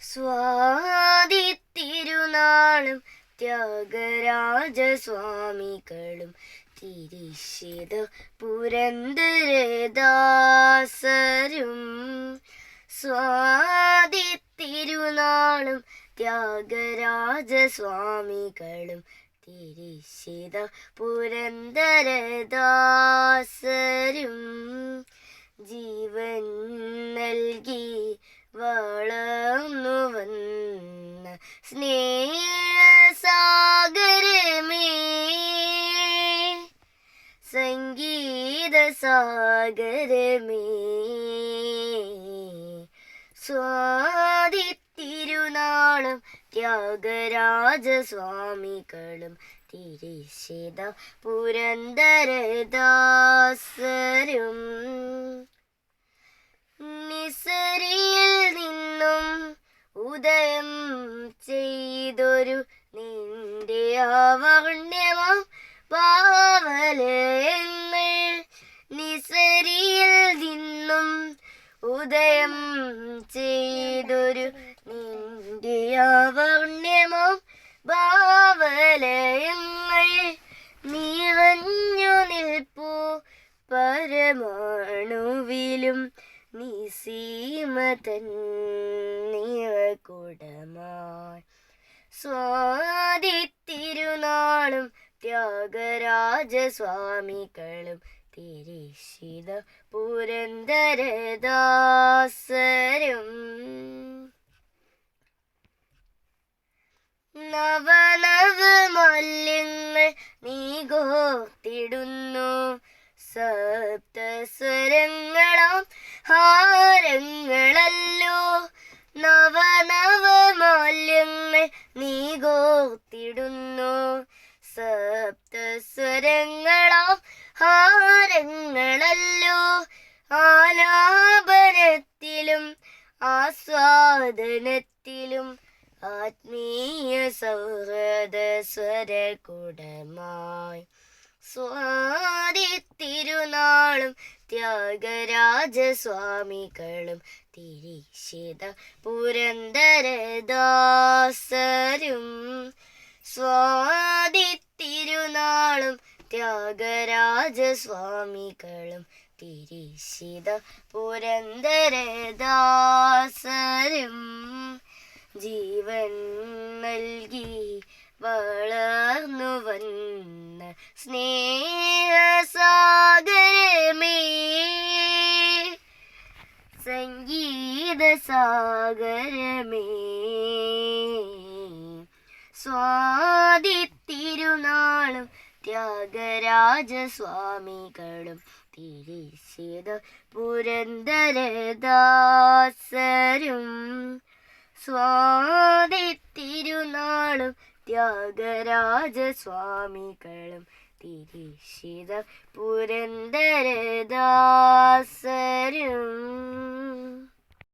സ്വാതി തിരുനാളും ത്യാഗരാജസ്വാമികളും തിരിശിത പുരന്തരദാസരും സ്വാതി തിരുനാളും ത്യാഗരാജസ്വാമികളും തിരിശിത പുരന്തരദാസരും ജീവൻ നൽകി വന്ന സ്നേഹസാഗരമേ. സംഗീത സാഗരമേ സ്വാതി തിരുനാളും ത്യാഗരാജസ്വാമികളും തിരിശിത പുരന്തരദാസരും നിസരിയിൽ ആവർണ്യമാം പാവലയങ്ങൾ നിസരിയിൽ നിന്നും ഉദയം ചെയ്തൊരു നിന്റെ പാവലയങ്ങൾ നിറഞ്ഞു നിൽപ്പൂ പരമാണുവിലും നിസീമതൻ നിറകുടമായി സ്വാതി തിരുനാളും ത്യാഗരാജസ്വാമികളും തിരിശിത പുരന്തരദാസരും നവനവ മല്യങ്ങൾ നീ ഗോത്തിടുന്നു സപ്തസ്വരങ്ങളാം ഹാരങ്ങളല്ലോ ഗോത്തിടുന്നു സപ്തസ്വരങ്ങളോ ഹാരങ്ങളല്ലോ. ആലാപനത്തിലും ആസ്വാദനത്തിലും ആത്മീയ സൗഹൃദ സ്വരകുടമായി സ്വാതി തിരുനാളും ത്യാഗരാജസ്വാമികളും തിരിശിത പുരന്തരദാസരും സ്വാതി ത്യാഗരാജ ത്യാഗരാജസ്വാമികളും തിരിശിത പുരന്തരദാസരും ജീവൻ നൽകി വളർന്നു വന്ന സ്നേഹസാഗരമേ. സംഗീത സാഗരമേ സ്വാതി തിരുനാളും ത്യാഗരാജസ്വാമികളും തിരിശിത പുരന്തരദാസരും സ്വാതി തിരുനാളും ത്യാഗരാജസ്വാമികളും തിരിശിത പുരന്തരദാസരും